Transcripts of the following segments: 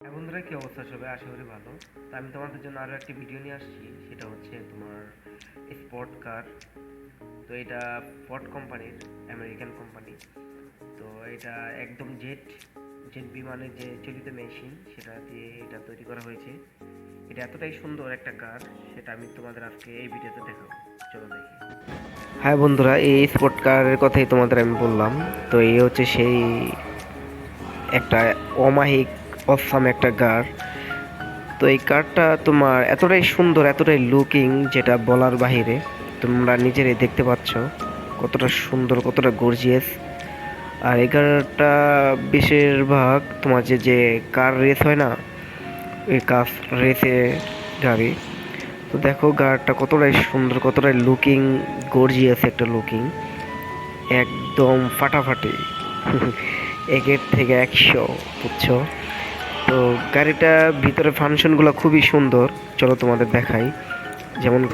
হ্যাঁ বন্ধুরা, কি অবস্থা? সবাই আশা করি ভালো। তো আমি তোমাদের জন্য আরও একটি ভিডিও নিয়ে আসছি। সেটা হচ্ছে তোমার স্পোর্ট কার তো এটা ফোর্ড কোম্পানির আমেরিকান কোম্পানি তো এটা একদম জেট জেট বিমানের যে চলিত মেশিন সেটা দিয়ে এটা তৈরি করা হয়েছে। এটা এতটাই সুন্দর একটা কার সেটা আমি তোমাদের আজকে এই ভিডিওতে দেখাবো। চলো দেখি। হ্যাঁ বন্ধুরা, এই স্পোর্ট কারের কথাই তোমাদের আমি বললাম। তো এই হচ্ছে সেই একটা অমাহিক অসাম একটা কার তো এই কারটা তোমার এতটাই সুন্দর, এতটাই লুকিং যেটা বলার বাহিরে, তোমরা নিজেরাই দেখতে পাচ্ছ কতটা সুন্দর, কতটা গর্জিয়াস আর এই কারটা বেশিরভাগ তোমার যে যে কার রেস হয় না, এই কার রেসে গাড়ি। তো দেখো গাড়টা কতটাই সুন্দর, কতটাই লুকিং গর্জিয়াস একটা লুকিং একদম ফাটাফাটি। একের থেকে একশো, বুঝছ? তো গাড়িটার ভিতরে ফাংশনগুলো খুবই সুন্দর। চলো তোমাদের দেখাই। যেমন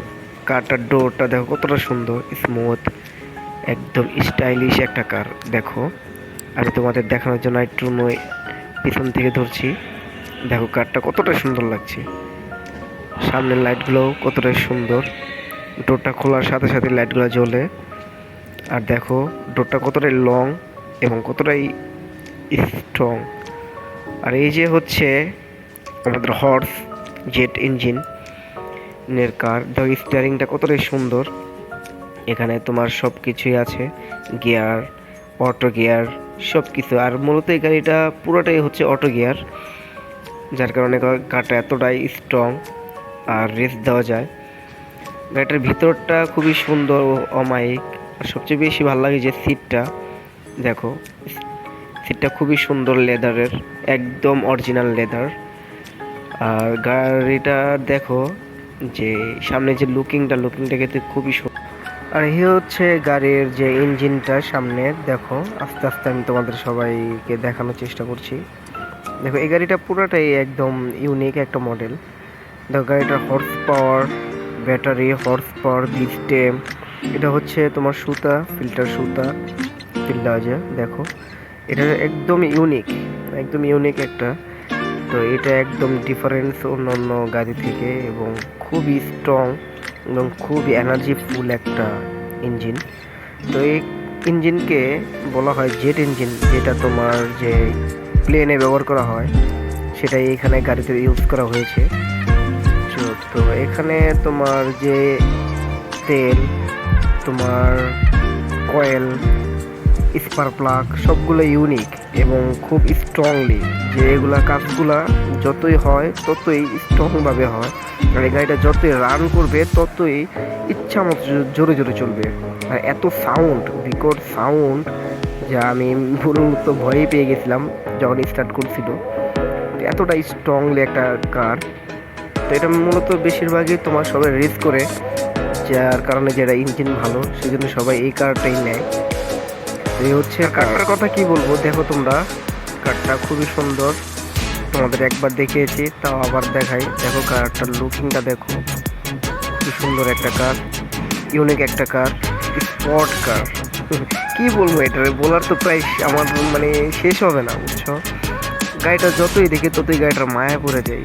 কারটার ডোরটা দেখো কতটা সুন্দর স্মুথ একদম স্টাইলিশ একটা কার দেখো। আমি তোমাদের দেখানোর জন্য একটু নয়, পিছন থেকে ধরছি। দেখো কারটা কতটা সুন্দর লাগছে। সামনের লাইটগুলো কতটা সুন্দর। ডোরটা খোলার সাথে সাথে লাইটগুলো জ্বলে। আর দেখো, ডোরটা কতটাই লং এবং কতটাই স্ট্রং আর এই যে হচ্ছে আমাদের হর্স জেট ইঞ্জিন এর কার দেখো স্টিয়ারিংটা কতটাই সুন্দর। এখানে তোমার সব কিছুই আছে গিয়ার অটো গিয়ার সব কিছু আর মূলত এই গাড়িটা পুরোটাই হচ্ছে অটো গিয়ার যার কারণে কারটা এতটাই স্ট্রং আর রেস দেওয়া যায়। গাড়িটার ভিতরটা খুবই সুন্দর অমায়িক। আর সবচেয়ে বেশি ভালো লাগে যে সিটটা দেখো সিটটা খুবই সুন্দর লেদারের, একদম অরিজিনাল লেদার। আর গাড়িটা দেখো, যে সামনে যে লুকিংটা লুকিংটা কিন্তু খুবই সুন্দর আর এই হচ্ছে গাড়ির যে ইঞ্জিনটা সামনে, দেখো, আস্তে আস্তে আমি তোমাদের সবাইকে দেখানোর চেষ্টা করছি। দেখো, এই গাড়িটা পুরোটাই একদম ইউনিক একটা মডেল দেখো, গাড়িটার horse power battery horse power system এটা হচ্ছে তোমার সুতা ফিল্টার সুতা ফিল্টার দেখো। এটা একদম ইউনিক একদম ইউনিক একটা। তো এটা একদম ডিফারেন্স অন্য অন্য গাড়ি থেকে এবং খুবই স্ট্রং এবং খুবই এনার্জি ফুল একটা ইঞ্জিন তো এই ইঞ্জিনকে বলা হয় জেট ইঞ্জিন যেটা তোমার যে প্লেনে ব্যবহার করা হয়, সেটাই এখানে গাড়িতে ইউজ করা হয়েছে। তো এখানে তোমার যে তেল, তোমার কয়েল স্পার প্লাগ সবগুলো ইউনিক এবং খুব স্ট্রংলি যে এগুলা কাজগুলা যতই হয়, ততই স্ট্রংভাবে হয়। আর এই গাড়িটা যতই রান করবে, ততই ইচ্ছা মতো জোরে জোরে চলবে। আর এত সাউন্ড বিকট সাউন্ড যা আমি মূলত ভয়ই পেয়ে গেছিলাম যখন স্টার্ট করছিল। এতটা স্ট্রংলি একটা কার তো এটা মূলত বেশিরভাগই তোমার সবাই রেস করে, যার কারণে যেটা ইঞ্জিন ভালো সেই জন্য সবাই এই কারটাই নেয়। এই হচ্ছে কারটার কথা কি বলব? দেখো তোমরা কারটা খুবই সুন্দর। তোমাদের একবার দেখিয়েছি তাও আবার দেখাই। দেখো কারটার লুকিংটা দেখো। খুবই সুন্দর একটা কার ইউনিক একটা কার স্পট কার কি বলব এটা বলার তো প্রায় আমার মানে শেষ হবে না বুঝছ? গাড়িটা যতই দেখি ততই গাড়িটার মায়া পড়ে যায়